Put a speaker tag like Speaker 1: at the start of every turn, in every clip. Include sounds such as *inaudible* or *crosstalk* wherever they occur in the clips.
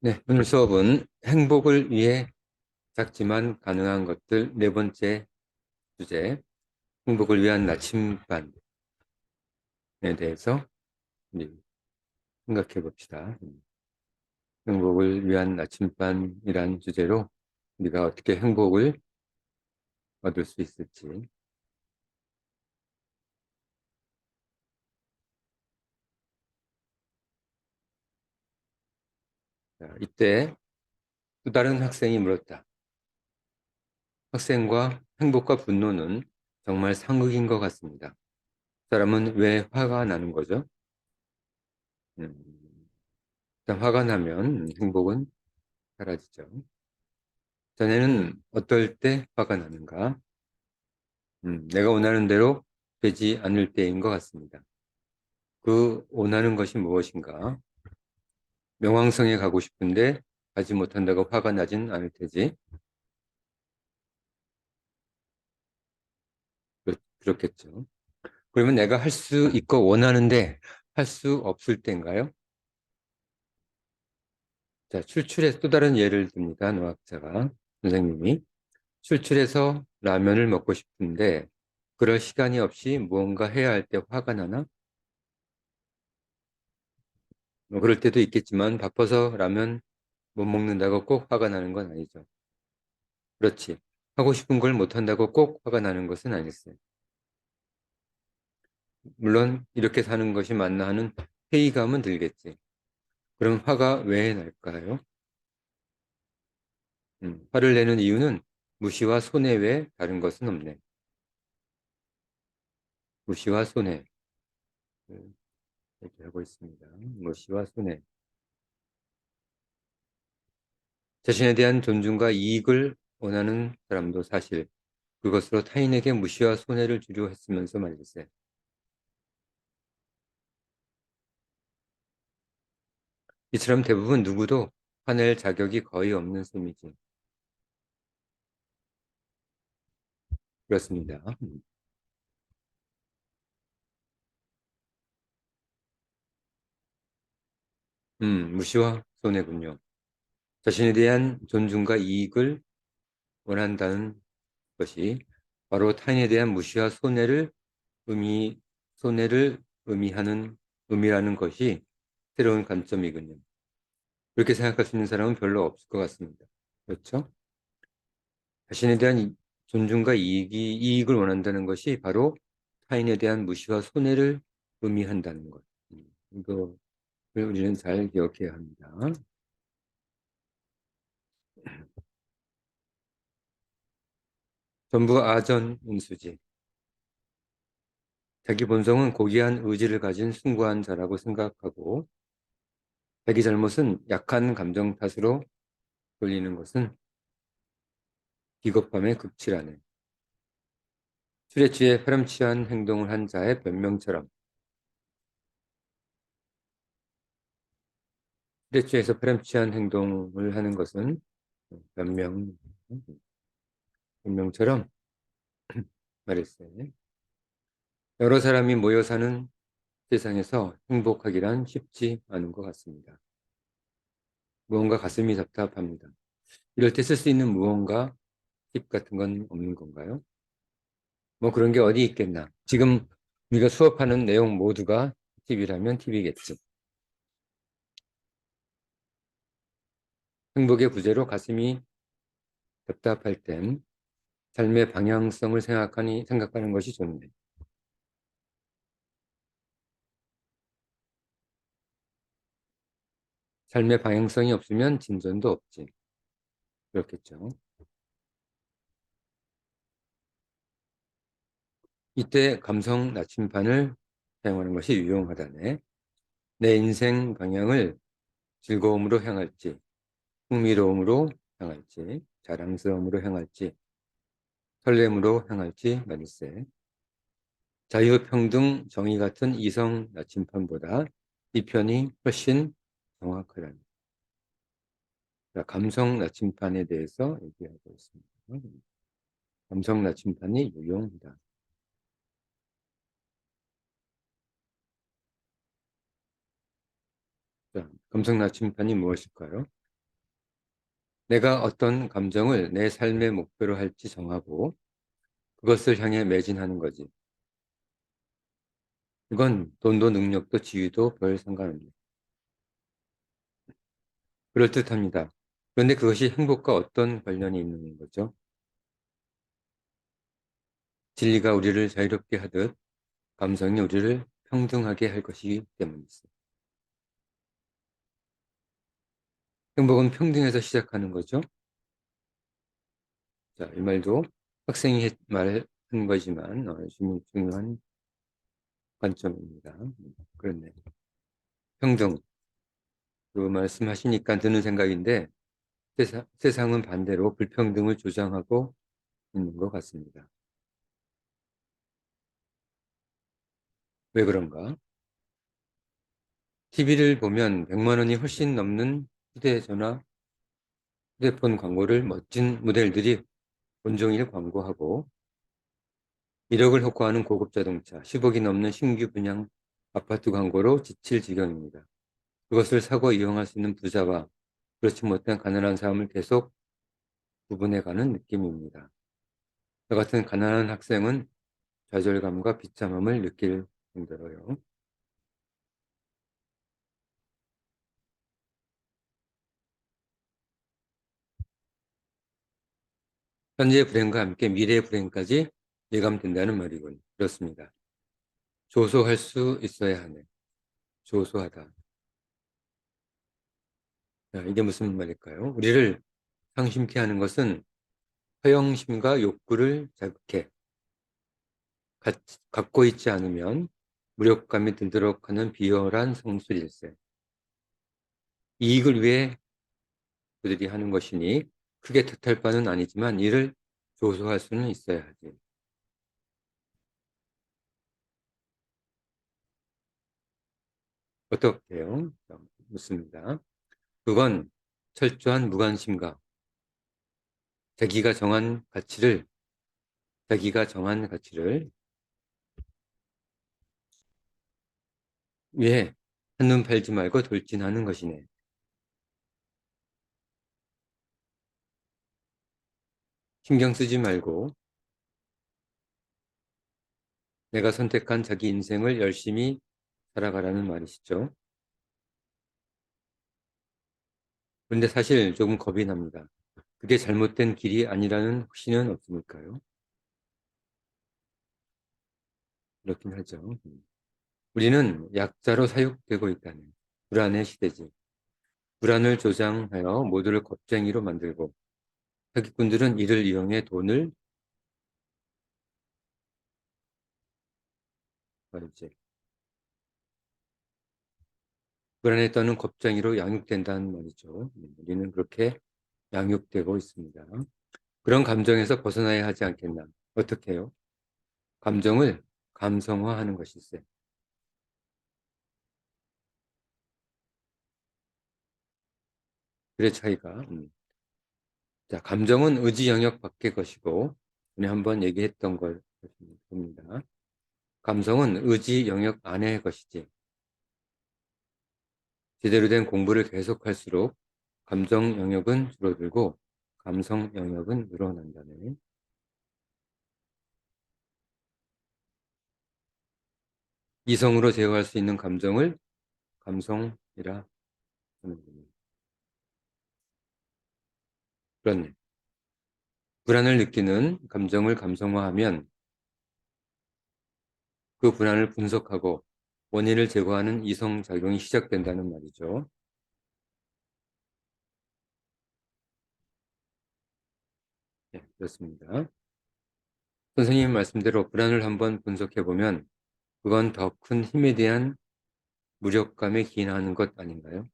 Speaker 1: 네, 오늘 수업은 행복을 위해 작지만 가능한 것들 네 번째 주제, 행복을 위한 나침반에 대해서 생각해 봅시다. 행복을 위한 나침반이란 주제로 우리가 어떻게 행복을 얻을 수 있을지. 이때 또 다른 학생이 물었다. 학생과 행복과 분노는 정말 상극인 것 같습니다. 사람은 왜 화가 나는 거죠? 음, 일단 화가 나면 행복은 사라지죠. 자네는 어떨 때 화가 나는가? 음, 내가 원하는 대로 되지 않을 때인 것 같습니다. 그 원하는 것이 무엇인가? 명왕성에 가고 싶은데 가지 못한다고 화가 나진 않을 테지. 그렇겠죠. 그러면 내가 할 수 있고 원하는데 할 수 없을 때인가요? 자, 출출해서 또 다른 예를 듭니다. 노학자가, 선생님이. 출출해서 라면을 먹고 싶은데 그럴 시간이 없이 무언가 해야 할 때 화가 나나? 뭐 그럴 때도 있겠지만 바빠서 라면 못 먹는다고 꼭 화가 나는 건 아니죠. 그렇지. 하고 싶은 걸 못한다고 꼭 화가 나는 것은 아니었어요. 물론 이렇게 사는 것이 맞나 하는 회의감은 들겠지. 그럼 화가 왜 날까요? 음, 화를 내는 이유는 무시와 손해 외 다른 것은 없네. 무시와 손해. 얘기하고 있습니다. 무시와 손해. 자신에 대한 존중과 이익을 원하는 사람도 사실 그것으로 타인에게 무시와 손해를 주려 했으면서 말일세. 이처럼 대부분 누구도 화낼 자격이 거의 없는 셈이지. 그렇습니다. 음, 무시와 손해군요. 자신에 대한 존중과 이익을 원한다는 것이 바로 타인에 대한 무시와 손해를 의미, 손해를 의미하는, 의미라는 것이 새로운 관점이군요. 그렇게 생각할 수 있는 사람은 별로 없을 것 같습니다. 그렇죠? 자신에 대한 존중과 이익이, 이익을 원한다는 것이 바로 타인에 대한 무시와 손해를 의미한다는 것. 음, 이거 우리는 잘 기억해야 합니다. 전부 아전 인수지. 자기 본성은 고귀한 의지를 가진 숭고한 자라고 생각하고 자기 잘못은 약한 감정 탓으로 돌리는 것은 비겁함의 극치라네. 술에 취해 파렴치한 행동을 한 자의 변명처럼 취해서 파렴치한 행동을 하는 것은 변명, 변명처럼 *clears throat* 말했어요. 여러 사람이 모여 사는 세상에서 행복하기란 쉽지 않은 것 같습니다. 무언가 가슴이 답답합니다. 이럴 때 쓸 수 있는 무언가 팁 같은 건 없는 건가요? 뭐 그런 게 어디 있겠나. 지금 우리가 수업하는 내용 모두가 팁이라면 팁이겠지. 행복의 부재로 가슴이 답답할 땐 삶의 방향성을 생각하니, 생각하는 것이 좋네. 삶의 방향성이 없으면 진전도 없지. 그렇겠죠. 이때 감성 나침반을 사용하는 것이 유용하다네. 내 인생 방향을 즐거움으로 향할지, 흥미로움으로 향할지, 자랑스러움으로 향할지, 설렘으로 향할지 말일세. 자유 평등 정의 같은 이성 나침판보다 이 편이 훨씬 정확하다는 감성 나침판에 대해서 얘기하고 있습니다. 감성 나침판이 유용하다. 자, 감성 나침판이 무엇일까요? 내가 어떤 감정을 내 삶의 목표로 할지 정하고 그것을 향해 매진하는 거지. 이건 돈도 능력도 지위도 별 상관없니다. 그럴듯합니다. 그런데 그것이 행복과 어떤 관련이 있는 거죠? 진리가 우리를 자유롭게 하듯 감성이 우리를 평등하게 할 것이기 때문이죠. 행복은 평등에서 시작하는 거죠. 자, 이 말도 학생이 말한 거지만 어, 중요한 관점입니다. 그렇네. 평등. 그 말씀하시니까 드는 생각인데 세상, 세상은 반대로 불평등을 조장하고 있는 것 같습니다. 왜 그런가? TV를 보면 100만 원이 훨씬 넘는 휴대전화, 휴대폰 광고를 멋진 모델들이 온종일 광고하고 1억을 효과하는 고급 자동차, 10억이 넘는 신규 분양 아파트 광고로 지칠 지경입니다. 그것을 사고 이용할 수 있는 부자와 그렇지 못한 가난한 사람을 계속 구분해가는 느낌입니다. 저 같은 가난한 학생은 좌절감과 비참함을 느낄 정도로요. 현재의 불행과 함께 미래의 불행까지 예감된다는 말이군. 그렇습니다. 조소할 수 있어야 하네. 조소하다. 자, 이게 무슨 말일까요? 우리를 상심케 하는 것은 허영심과 욕구를 자극해 갖고 있지 않으면 무력감이 들도록 하는 비열한 성술일세. 이익을 위해 그들이 하는 것이니 크게 탓할 바는 아니지만 이를 조소할 수는 있어야 하지. 어떻게 해요? 묻습니다. 그건 철저한 무관심과 자기가 정한 가치를 자기가 정한 가치를 위해 한눈 팔지 말고 돌진하는 것이네. 신경 쓰지 말고 내가 선택한 자기 인생을 열심히 살아가라는 말이시죠. 그런데 사실 조금 겁이 납니다. 그게 잘못된 길이 아니라는 확신은 없습니까요? 그렇긴 하죠. 우리는 약자로 사육되고 있다는 불안의 시대지. 불안을 조장하여 모두를 겁쟁이로 만들고 사기꾼들은 이를 이용해 돈을 벌지. 불안에 떠는 겁쟁이로 양육된다는 말이죠. 우리는 그렇게 양육되고 있습니다. 그런 감정에서 벗어나야 하지 않겠나. 어떻게 해요? 감정을 감성화하는 것일세. 그의 차이가 음. 자, 감정은 의지 영역 밖의 것이고 전에 한번 얘기했던 걸 봅니다. 감성은 의지 영역 안의 것이지. 제대로 된 공부를 계속할수록 감정 영역은 줄어들고 감성 영역은 늘어난다네. 이성으로 제어할 수 있는 감정을 감성이라 겁니다. 그렇네. 불안을 느끼는 감정을 감성화하면 그 불안을 분석하고 원인을 제거하는 이성작용이 시작된다는 말이죠. 네, 그렇습니다. 선생님 말씀대로 불안을 한번 분석해보면 그건 더 큰 힘에 대한 무력감에 기인하는 것 아닌가요?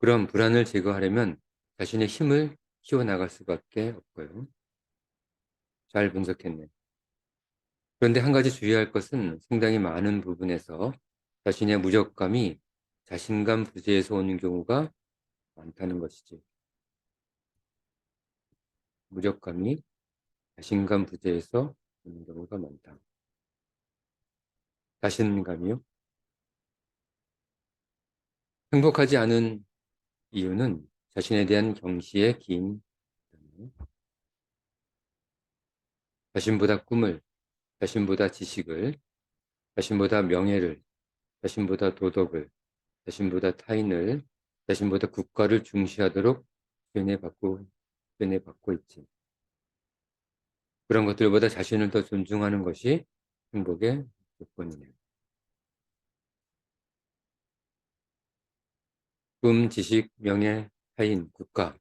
Speaker 1: 그럼 불안을 제거하려면 자신의 힘을 키워나갈 수밖에 없고요. 잘 분석했네. 그런데 한 가지 주의할 것은 상당히 많은 부분에서 자신의 무력감이 자신감 부재에서 오는 경우가 많다는 것이지. 무력감이 자신감 부재에서 오는 경우가 많다. 자신감이요? 행복하지 않은 이유는 자신에 대한 경시에 긴 자신보다 꿈을, 자신보다 지식을, 자신보다 명예를, 자신보다 도덕을, 자신보다 타인을, 자신보다 국가를 중시하도록 변해받고, 변해받고 있지. 그런 것들보다 자신을 더 존중하는 것이 행복의 조건이네. 꿈, 지식, 명예, 타인, 국가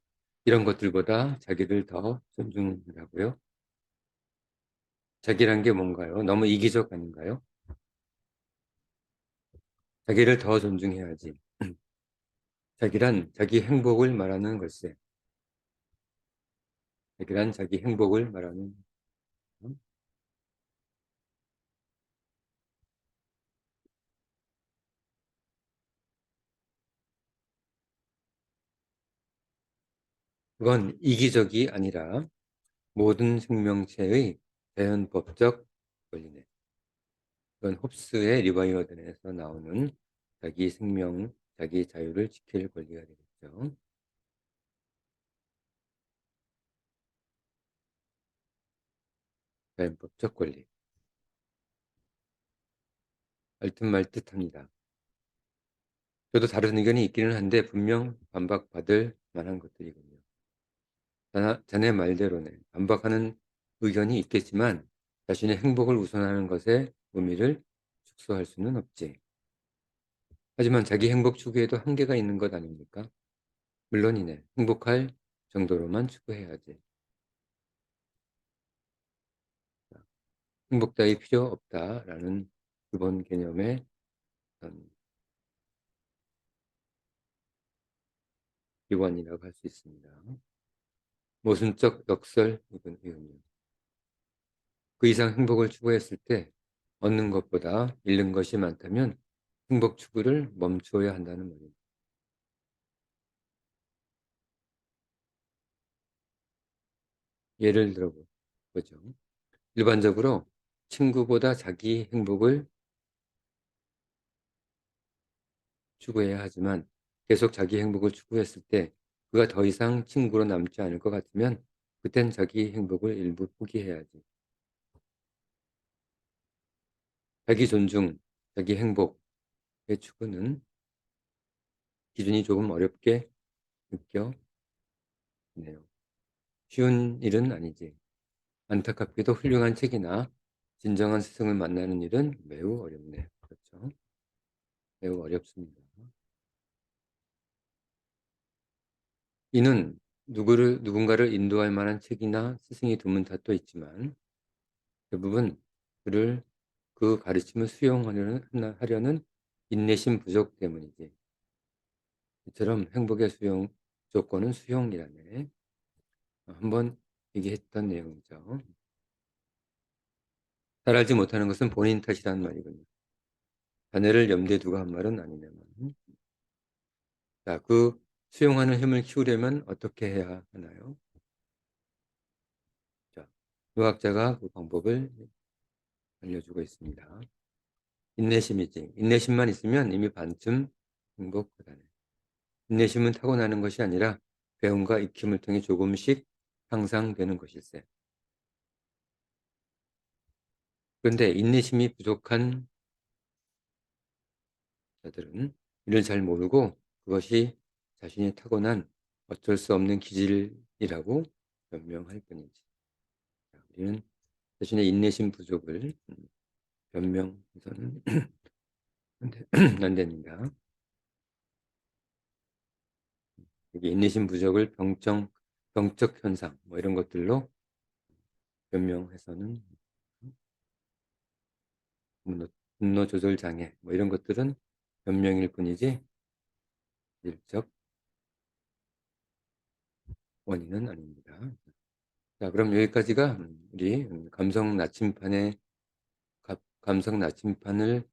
Speaker 1: 이런 것들보다 자기를 더 존중하라고요. 자기란 게 뭔가요? 너무 이기적 아닌가요? 자기를 더 존중해야지. *clears throat* 자기란 자기 행복을 말하는 걸세. 자기란 자기 행복을 말하는 그건 이기적이 아니라 모든 생명체의 자연법적 권리네. 그건 홉스의 리바이어든에서 나오는 자기 생명, 자기 자유를 지킬 권리가 되겠죠. 자연법적 권리. 알듯말듯합니다. 저도 다른 의견이 있기는 한데 분명 반박받을 만한 것들이군요. 자네 말대로네. 반박하는 의견이 있겠지만 자신의 행복을 우선하는 것에 의미를 축소할 수는 없지. 하지만 자기 행복 추구에도 한계가 있는 것 아닙니까? 물론이네. 행복할 정도로만 추구해야지. 행복 따위 필요 없다라는 기본 개념의 기원이라고 할 수 있습니다. 모순적 역설이군요. 그 이상 행복을 추구했을 때 얻는 것보다 잃는 것이 많다면 행복 추구를 멈추어야 한다는 말입니다. 예를 들어보죠. 일반적으로 친구보다 자기 행복을 추구해야 하지만 계속 자기 행복을 추구했을 때 그가 더 이상 친구로 남지 않을 것 같으면 그땐 자기 행복을 일부 포기해야지. 자기 존중, 자기 행복의 추구는 기준이 조금 어렵게 느껴지네요. 쉬운 일은 아니지. 안타깝게도 훌륭한 책이나 진정한 스승을 만나는 일은 매우 어렵네요. 그렇죠? 매우 어렵습니다. 이는 누구를, 누군가를 인도할 만한 책이나 스승이 드문 탓도 있지만 대부분 그를 그 가르침을 수용하려는 하려는 인내심 부족 때문이지. 이처럼 행복의 수용 조건은 수용이라네. 한번 얘기했던 내용이죠. 잘 알지 못하는 것은 본인 탓이란 말이군요. 자네를 염두에 두고 한 말은 아니네만. 자, 그 수용하는 힘을 키우려면 어떻게 해야 하나요? 자, 유학자가 그 방법을 알려주고 있습니다. 인내심이지. 인내심만 있으면 이미 반쯤 행복하다네. 인내심은 타고나는 것이 아니라 배움과 익힘을 통해 조금씩 향상되는 것일세. 그런데 인내심이 부족한 자들은 이를 잘 모르고 그것이 자신이 타고난 어쩔 수 없는 기질이라고 변명할 뿐이지. 우리는 자신의 인내심 부족을 변명해서는 *clears throat* *clears throat* 안 됩니다. 여기 인내심 부족을 병정, 병적 현상 뭐 이런 것들로 변명해서는 분노, 분노 조절 장애 뭐 이런 것들은 변명일 뿐이지 일적 원인은 아닙니다. 자, 그럼 여기까지가 우리 감성 나침판의 감성 나침판을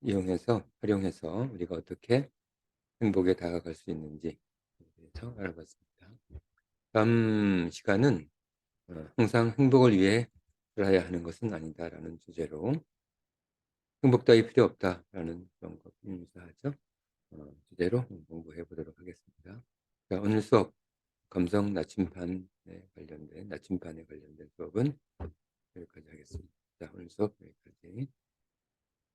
Speaker 1: 이용해서 활용해서 우리가 어떻게 행복에 다가갈 수 있는지 대해서 알아봤습니다. 다음 시간은 어, 항상 행복을 위해 살아야 하는 것은 아니다라는 주제로 행복 따위 필요 없다라는 그런 것 인사하죠. 어, 주제로 공부해 보도록 하겠습니다. 자, 오늘 수업 감성 나침판에 네, 관련된 나침판에 관련된 수업은 여기까지 하겠습니다. 자, 오늘 수업 여기까지.